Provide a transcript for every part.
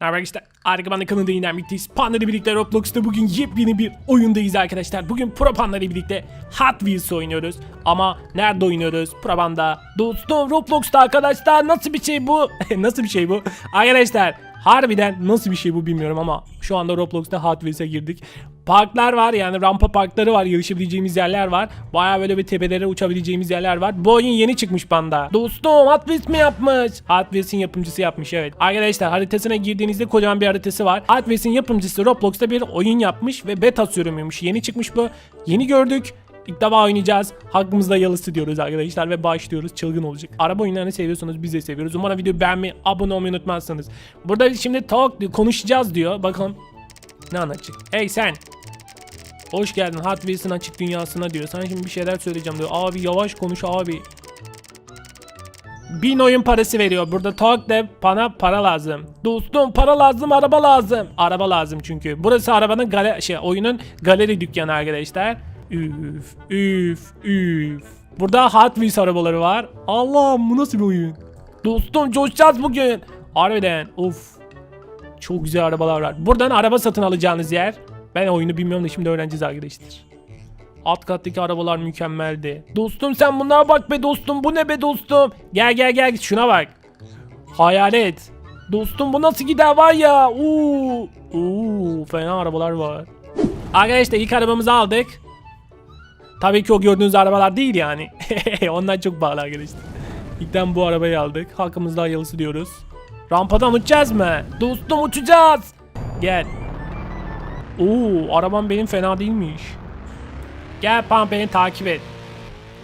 Merhaba arkadaşlar. Panda kanalında yeniden birlikteyiz. Panda ile birlikte Roblox'ta bugün yepyeni bir oyundayız arkadaşlar. Bugün Pro Panda ile birlikte Hot Wheels oynuyoruz. Ama nerede oynuyoruz? Pro Panda. Dostum Roblox'ta arkadaşlar. Nasıl bir şey bu? nasıl bir şey bu? Arkadaşlar harbiden nasıl bir şey bu bilmiyorum ama şu anda Roblox'ta Hot Wheels'e girdik. Parklar var yani rampa parkları var yarışabileceğimiz yerler var. Baya böyle bir tepelere uçabileceğimiz yerler var. Bu oyun yeni çıkmış banda. Dostum Hot Wheels mi yapmış? Hot Wheels'in yapımcısı yapmış evet. Arkadaşlar haritasına girdiğinizde kocaman bir haritası var. Hot Wheels'in yapımcısı Roblox'ta bir oyun yapmış ve beta sürümüymüş. Yeni çıkmış bu. Yeni gördük. İlk defa oynayacağız. Hakkımızda yalısı diyoruz arkadaşlar ve başlıyoruz. Çılgın olacak. Araba oyunlarını seviyorsanız biz de seviyoruz. Umarım videoyu beğenmeyi, abone olmayı unutmazsınız. Burada şimdi talk diyor, konuşacağız diyor. Bakalım ne anlatacak. Hey sen. Hoş geldin Hot Wheels'ın açık dünyasına diyor. Sana şimdi bir şeyler söyleyeceğim diyor. Abi yavaş konuş abi. Bin oyun parası veriyor. Burada Talk Dev bana para lazım. Dostum para lazım, araba lazım. Araba lazım çünkü. Burası arabanın gale şey oyunun galeri dükkanı arkadaşlar. Üf, üf, üf. Burada Hot Wheels arabaları var. Allah'ım bu nasıl bir oyun? Dostum coşacağız bugün. Harbiden of. Çok güzel arabalar var. Buradan araba satın alacağınız yer. Ben oyunu bilmiyorum da şimdi öğreneceğiz arkadaşlar. Alt kattaki arabalar mükemmeldi. Dostum sen bunlara bak be dostum. Bu ne be dostum? Gel gel gel şuna bak. Hayalet. Dostum bu nasıl gider var ya? Uuu. Uuu fena arabalar var. Arkadaşlar ilk arabamızı aldık. Tabii ki o gördüğünüz arabalar değil yani. Onlar çok pahalı arkadaşlar. İlkten bu arabayı aldık. Hakkımızda hayırlısı diyoruz. Rampadan uçacağız mı? Dostum uçacağız. Gel. Oo, arabam benim fena değilmiş. Gel Pam beni takip et.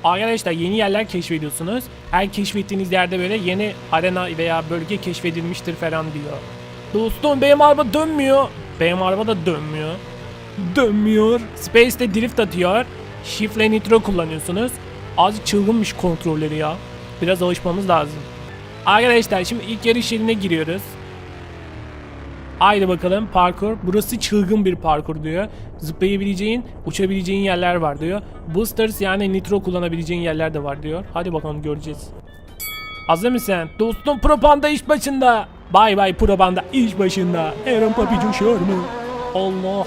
Arkadaşlar yeni yerler keşfediyorsunuz. Her keşfettiğiniz yerde böyle yeni arena veya bölge keşfedilmiştir falan diyor. Dostum benim araba dönmüyor. Benim araba da dönmüyor. Dönmüyor. Space'de drift atıyor. İle nitro kullanıyorsunuz. Az çılgınmış kontrolleri ya. Biraz alışmamız lazım. Arkadaşlar şimdi ilk yarış yerine giriyoruz. Haydi bakalım parkur. Burası çılgın bir parkur diyor. Zıplayabileceğin, uçabileceğin yerler var diyor. Boosters yani nitro kullanabileceğin yerler de var diyor. Hadi bakalım göreceğiz. Hazır mısın? Dostum Propanda iş başında. Bay bay Propanda iş başında. Aaron Papi coşuyor mu? Allah.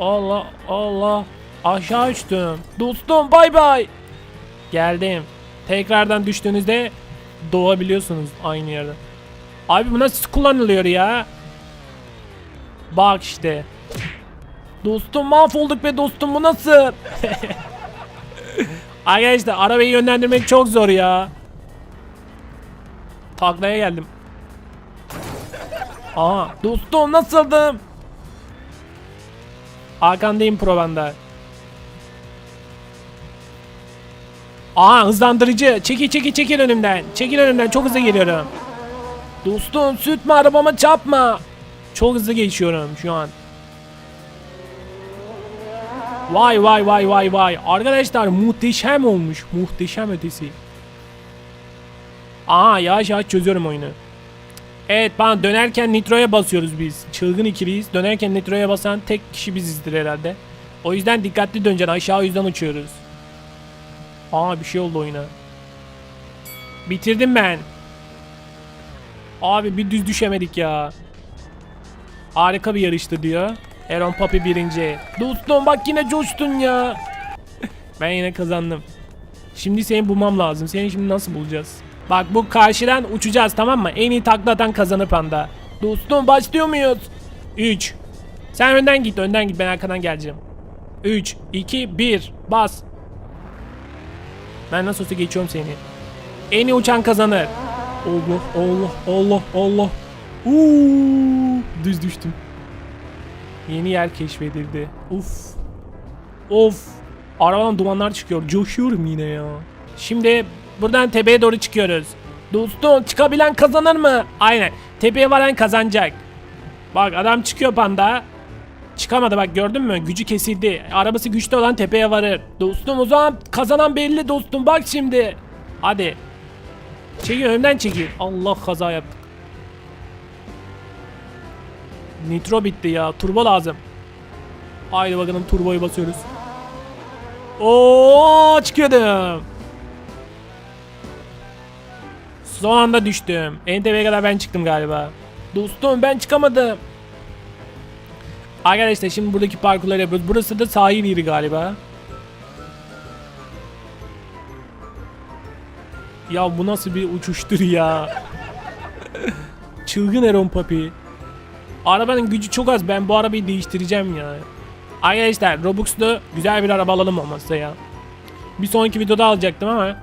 Allah Allah. Aşağı uçtum. Dostum bay bay. Geldim. Tekrardan düştüğünüzde doğabiliyorsunuz aynı yerde. Abi bu nasıl kullanılıyor ya? Bak işte. Dostum mahvolduk be dostum bu nasıl? Arkadaşlar arabayı yönlendirmek çok zor ya. Taklaya geldim. Aha dostum nasıldım? Arkandayım probanda. Aa hızlandırıcı. Çekil çekil çekil önümden. Çekil önümden çok hızlı geliyorum. Dostum sürtme arabama çarpma. Çok hızlı geçiyorum şu an. Vay vay vay vay vay. Arkadaşlar muhteşem olmuş. Muhteşem ötesi. Aa yavaş yavaş çözüyorum oyunu. Evet bana dönerken nitroya basıyoruz biz. Çılgın ikiliyiz. Dönerken nitroya basan tek kişi bizizdir herhalde. O yüzden dikkatli döneceksin. Aşağı yüzden uçuyoruz. Aa bir şey oldu oyuna. Bitirdim ben. Abi bir düz düşemedik ya. Harika bir yarıştı diyor. Aaron Papi birinci. Dostum bak yine coştun ya. ben yine kazandım. Şimdi seni bulmam lazım. Seni şimdi nasıl bulacağız? Bak bu karşıdan uçacağız tamam mı? En iyi takla atan kazanır panda. Dostum başlıyor muyuz? 3. Sen önden git önden git ben arkadan geleceğim. 3, 2, 1 bas. Ben nasıl olsa geçiyorum seni. En iyi uçan kazanır. Allah Allah Allah Allah. Uuu, düz düştüm. Yeni yer keşfedildi. Uf. Of. Arabadan dumanlar çıkıyor. Coşuyorum yine ya. Şimdi buradan tepeye doğru çıkıyoruz. Dostum çıkabilen kazanır mı? Aynen. Tepeye varan kazanacak. Bak adam çıkıyor panda. Çıkamadı bak gördün mü? Gücü kesildi. Arabası güçlü olan tepeye varır. Dostum o zaman kazanan belli dostum. Bak şimdi. Hadi. Çekil önümden çekil. Allah kaza yaptık. Nitro bitti ya. Turbo lazım. Haydi bakalım turboyu basıyoruz. Oo çıkıyordum. Son anda düştüm. En tepeye kadar ben çıktım galiba. Dostum ben çıkamadım. Arkadaşlar şimdi buradaki parkurları yapıyoruz. Burası da sahil yeri galiba. Ya bu nasıl bir uçuştur ya. Çılgın Eron Papi. Arabanın gücü çok az. Ben bu arabayı değiştireceğim ya. Arkadaşlar Robux'ta güzel bir araba alalım olmazsa ya. Bir sonraki videoda alacaktım ama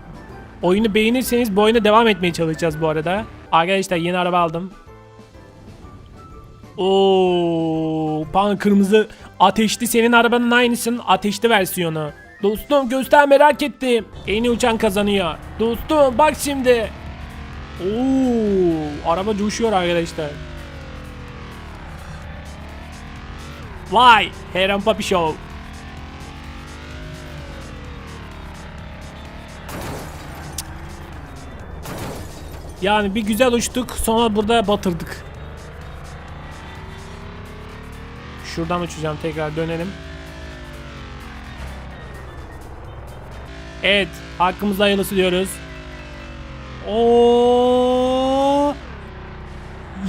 oyunu beğenirseniz bu oyuna devam etmeye çalışacağız bu arada. Arkadaşlar yeni araba aldım. Oo, pan kırmızı ateşli senin arabanın aynısının ateşli versiyonu. Dostum göster merak ettim. En iyi uçan kazanıyor. Dostum bak şimdi. Oo, araba coşuyor arkadaşlar. Vay, Heron Papi Show. Yani bir güzel uçtuk sonra burada batırdık. Şuradan uçacağım tekrar dönelim. Evet hakkımızda hayırlısı diyoruz. Oo.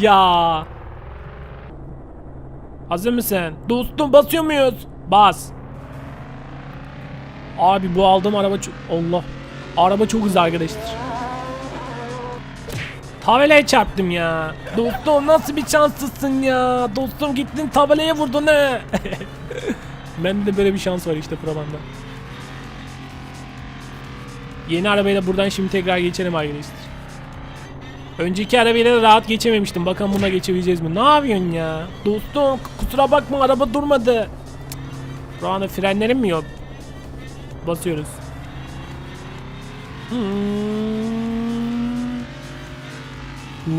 Ya. Hazır mısın? Dostum basıyor muyuz? Bas. Abi bu aldığım araba çok... Allah. Araba çok hızlı arkadaşlar. Tabelaya çarptım ya. Dostum nasıl bir şanslısın ya. Dostum gittin tabelaya vurdun ne? Bende de böyle bir şans var işte Proban'da. Yeni arabayla buradan şimdi tekrar geçelim arkadaşlar. Önceki arabayla da rahat geçememiştim. Bakalım buna geçebileceğiz mi? Ne yapıyorsun ya? Dostum kusura bakma araba durmadı. Şu anda frenlerim mi yok? Basıyoruz. Hmm. Hmm.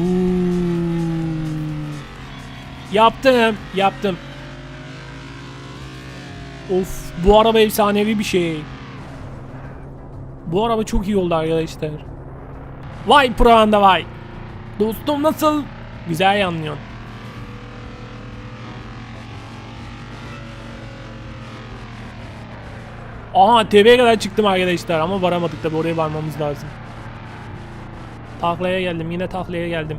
Yaptım, yaptım. Of, bu araba efsanevi bir şey. Bu araba çok iyi oldu arkadaşlar. Vay pro anda vay. Dostum nasıl? Güzel yanlıyorsun. Aha TV'ye kadar çıktım arkadaşlar ama varamadık tabi oraya varmamız lazım. Taklaya geldim yine taklaya geldim.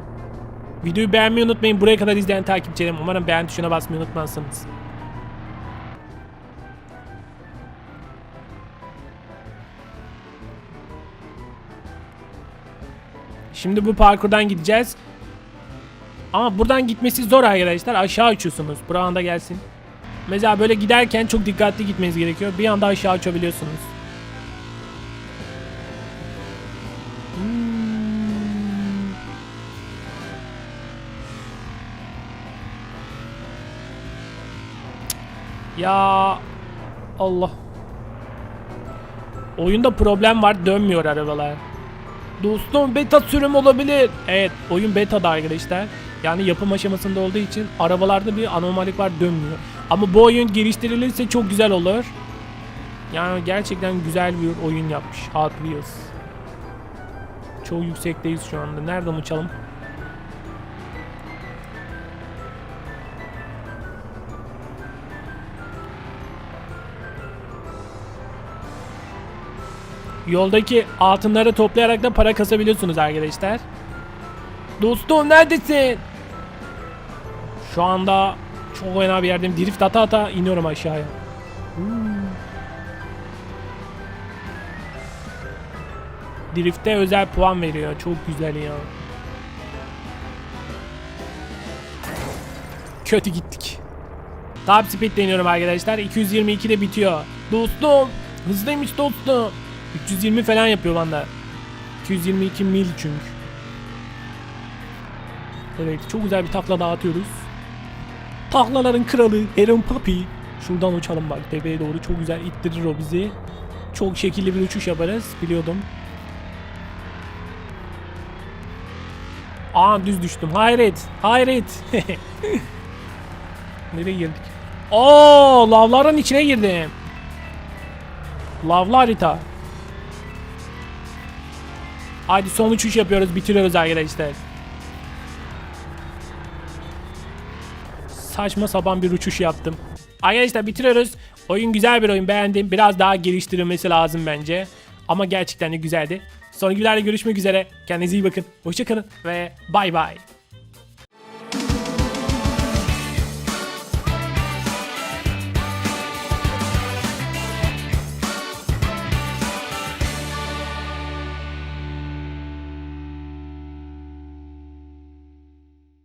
Videoyu beğenmeyi unutmayın buraya kadar izleyen takipçilerim umarım beğen tuşuna basmayı unutmazsınız. Şimdi bu parkurdan gideceğiz. Ama buradan gitmesi zor arkadaşlar. Aşağı uçuyorsunuz. Buranın da gelsin. Mesela böyle giderken çok dikkatli gitmeniz gerekiyor. Bir anda aşağı uçabiliyorsunuz. Ya Allah. Oyunda problem var. Dönmüyor arabalar. Dostum beta sürüm olabilir. Evet oyun beta'da arkadaşlar. Yani yapım aşamasında olduğu için arabalarda bir anomalik var dönmüyor. Ama bu oyun geliştirilirse çok güzel olur. Yani gerçekten güzel bir oyun yapmış Hot Wheels. Çok yüksekteyiz şu anda. Nereden uçalım? Yoldaki altınları toplayarak da para kasabiliyorsunuz arkadaşlar. Dostum neredesin? Şu anda çok fena bir yerdeyim. Drift ata ata iniyorum aşağıya. Drift'te özel puan veriyor. Çok güzel ya. Kötü gittik. Top speed deniyorum arkadaşlar. 222 de bitiyor. Dostum. Hızlıymış dostum. 320 falan yapıyor banda. 222 mil çünkü. Evet çok güzel bir takla dağıtıyoruz. Taklaların kralı Aaron Papi. Şuradan uçalım bak tepeye doğru çok güzel ittirir o bizi. Çok şekilli bir uçuş yaparız biliyordum. Aa düz düştüm. Hayret. Hayret. Nereye girdik? Oo, lavların içine girdim. Lavlı harita. Hadi son uçuş yapıyoruz. Bitiriyoruz arkadaşlar. Saçma sapan bir uçuş yaptım. Arkadaşlar bitiriyoruz. Oyun güzel bir oyun beğendim. Biraz daha geliştirilmesi lazım bence. Ama gerçekten de güzeldi. Sonraki videolarda görüşmek üzere. Kendinize iyi bakın. Hoşçakalın ve bay bay.